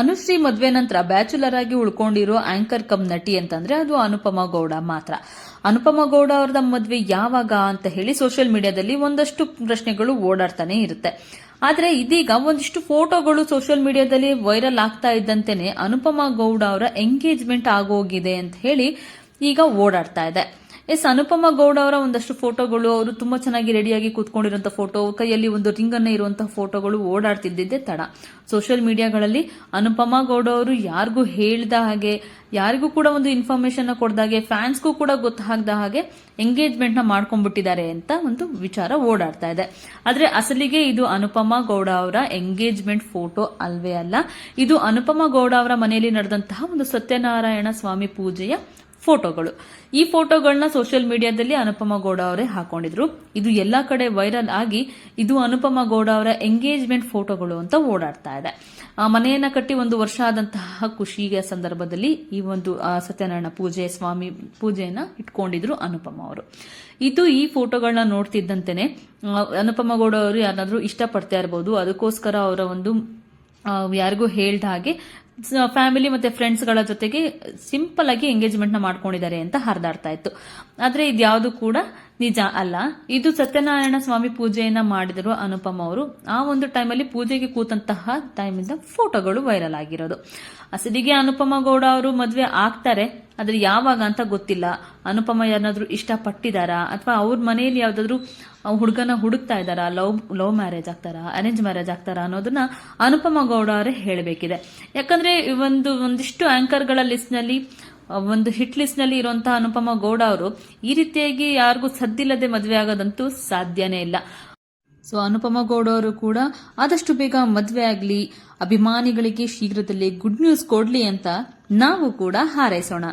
ಅನುಶ್ರೀ ಮದುವೆ ನಂತರ ಬ್ಯಾಚುಲರ್ ಆಗಿ ಉಳ್ಕೊಂಡಿರೋ ಆಂಕರ್ ಕಮ್ ನಟಿ ಅಂತಂದ್ರೆ ಅದು ಅನುಪಮ ಗೌಡ ಮಾತ್ರ. ಅನುಪಮ ಗೌಡ ಅವ್ರದ ಮದುವೆ ಯಾವಾಗ ಅಂತ ಹೇಳಿ ಸೋಷಿಯಲ್ ಮೀಡಿಯಾದಲ್ಲಿ ಒಂದಷ್ಟು ಪ್ರಶ್ನೆಗಳು ಓಡಾಡ್ತಾನೆ ಇರುತ್ತೆ. ಆದ್ರೆ ಇದೀಗ ಒಂದಿಷ್ಟು ಫೋಟೋಗಳು ಸೋಷಿಯಲ್ ಮೀಡಿಯಾದಲ್ಲಿ ವೈರಲ್ ಆಗ್ತಾ ಇದ್ದಂತೆನೆ ಅನುಪಮ ಗೌಡ ಅವರ ಎಂಗೇಜ್ಮೆಂಟ್ ಆಗೋಗಿದೆ ಅಂತ ಹೇಳಿ ಈಗ ಓಡಾಡ್ತಾ ಇದೆ. ಎಸ್ ಅನುಪಮ ಗೌಡ ಅವರ ಒಂದಷ್ಟು ಫೋಟೋಗಳು, ಅವರು ತುಂಬಾ ಚೆನ್ನಾಗಿ ರೆಡಿಯಾಗಿ ಕೂತ್ಕೊಂಡಿರುವಂತಹ ಫೋಟೋ, ಕೈಯಲ್ಲಿ ಒಂದು ರಿಂಗ್ ಅನ್ನ ಇರುವಂತಹ ಫೋಟೋಗಳು ಓಡಾಡ್ತಿದ್ದಿದ್ದೆ ತಡ. ಸೋಷಿಯಲ್ ಮೀಡಿಯಾಗಳಲ್ಲಿ ಅನುಪಮ ಗೌಡ ಅವರು ಯಾರಿಗೂ ಹೇಳ್ದ ಹಾಗೆ, ಯಾರಿಗೂ ಕೂಡ ಒಂದು ಇನ್ಫಾರ್ಮೇಶನ್ ಕೊಡ್ದಾಗೆ ಫ್ಯಾನ್ಸ್ಗೂ ಕೂಡ ಗೊತ್ತಾಗದ ಹಾಗೆ ಎಂಗೇಜ್ಮೆಂಟ್ನ ಮಾಡ್ಕೊಂಡ್ಬಿಟ್ಟಿದ್ದಾರೆ ಅಂತ ಒಂದು ವಿಚಾರ ಓಡಾಡ್ತಾ ಇದೆ. ಆದ್ರೆ ಅಸಲಿಗೆ ಇದು ಅನುಪಮ ಗೌಡ ಅವರ ಎಂಗೇಜ್ಮೆಂಟ್ ಫೋಟೋ ಅಲ್ವೇ ಅಲ್ಲ, ಇದು ಅನುಪಮ ಗೌಡ ಅವರ ಮನೆಯಲ್ಲಿ ನಡೆದಂತಹ ಒಂದು ಸತ್ಯನಾರಾಯಣ ಸ್ವಾಮಿ ಪೂಜೆಯ ಫೋಟೋಗಳು. ಈ ಫೋಟೋಗಳನ್ನ ಸೋಷಿಯಲ್ ಮೀಡಿಯಾದಲ್ಲಿ ಅನುಪಮ ಗೌಡ ಅವರೇ ಹಾಕೊಂಡಿದ್ರು. ಇದು ಎಲ್ಲಾ ಕಡೆ ವೈರಲ್ ಆಗಿ ಇದು ಅನುಪಮ ಗೌಡ ಅವರ ಎಂಗೇಜ್ಮೆಂಟ್ ಫೋಟೋಗಳು ಅಂತ ಓಡಾಡ್ತಾ ಇದೆ. ಆ ಮನೆಯನ್ನ ಕಟ್ಟಿ ಒಂದು ವರ್ಷ ಆದಂತಹ ಖುಷಿಯ ಸಂದರ್ಭದಲ್ಲಿ ಈ ಒಂದು ಸತ್ಯನಾರಾಯಣ ಪೂಜೆ, ಸ್ವಾಮಿ ಪೂಜೆಯನ್ನ ಇಟ್ಕೊಂಡಿದ್ರು ಅನುಪಮ ಅವರು. ಇದು ಈ ಫೋಟೋಗಳನ್ನ ನೋಡ್ತಿದ್ದಂತೆನೆ ಅನುಪಮ ಗೌಡ ಅವರು ಯಾರಾದ್ರೂ ಇಷ್ಟಪಡ್ತಾ ಇರಬಹುದು ಅದಕ್ಕೋಸ್ಕರ ಅವರ ಒಂದು ಯಾರಿಗೂ ಹೇಳ್ದ ಹಾಗೆ ಫ್ಯಾಮಿಲಿ ಮತ್ತೆ ಫ್ರೆಂಡ್ಸ್ಗಳ ಜೊತೆಗೆ ಸಿಂಪಲ್ ಆಗಿ ಎಂಗೇಜ್ಮೆಂಟ್ನ ಮಾಡ್ಕೊಂಡಿದ್ದಾರೆ ಅಂತ ಹರಿದಾಡ್ತಾ ಇತ್ತು. ಆದ್ರೆ ಇದ್ಯಾವುದು ಕೂಡ ನಿಜ ಅಲ್ಲ. ಇದು ಸತ್ಯನಾರಾಯಣ ಸ್ವಾಮಿ ಪೂಜೆಯನ್ನ ಮಾಡಿದರು ಅನುಪಮ ಅವರು. ಆ ಒಂದು ಟೈಮಲ್ಲಿ ಪೂಜೆಗೆ ಕೂತಂತಹ ಟೈಮಿಂದ ಫೋಟೋಗಳು ವೈರಲ್ ಆಗಿರೋದು. ಅಸಲಿಗೆ ಅನುಪಮ ಗೌಡ ಅವರು ಮದುವೆ ಆಗ್ತಾರೆ. ಆದ್ರೆ ಯಾವಾಗ ಅಂತ ಗೊತ್ತಿಲ್ಲ. ಅನುಪಮ ಯಾರನ್ನಾದ್ರೂ ಇಷ್ಟಪಟ್ಟಿದಾರಾ ಅಥವಾ ಅವ್ರ ಮನೆಯಲ್ಲಿ ಯಾವ್ದಾದ್ರು ಹುಡುಗನ ಹುಡುಕ್ತಾ ಇದ್ದಾರಾ? ಲವ್ ಲವ್ ಮ್ಯಾರೇಜ್ ಆಗ್ತಾರಾ? ಅರೇಂಜ್ ಮ್ಯಾರೇಜ್ ಆಗ್ತಾರಾ ಅನ್ನೋದನ್ನ ಅನುಪಮ ಗೌಡ ಅವರೇ ಹೇಳಬೇಕಿದೆ. ಯಾಕಂದ್ರೆ ಒಂದು, ಒಂದಿಷ್ಟು ಆಂಕರ್ಗಳ ಲಿಸ್ಟ್ನಲ್ಲಿ ಒಂದು ಹಿಟ್ ಲಿಸ್ಟ್ನಲ್ಲಿ ಇರುವಂತಹ ಅನುಪಮ ಗೌಡ ಅವರು ಈ ರೀತಿಯಾಗಿ ಯಾರಿಗೂ ಸದ್ದಿಲ್ಲದೆ ಮದುವೆ ಆಗೋದಂತೂ ಸಾಧ್ಯನೇ ಇಲ್ಲ. ಸೊ ಅನುಪಮ ಗೌಡ ಅವರು ಕೂಡ ಆದಷ್ಟು ಬೇಗ ಮದುವೆ ಆಗಲಿ, ಅಭಿಮಾನಿಗಳಿಗೆ ಶೀಘ್ರದಲ್ಲೇ ಗುಡ್ ನ್ಯೂಸ್ ಕೊಡ್ಲಿ ಅಂತ ನಾವು ಕೂಡ ಹಾರೈಸೋಣ.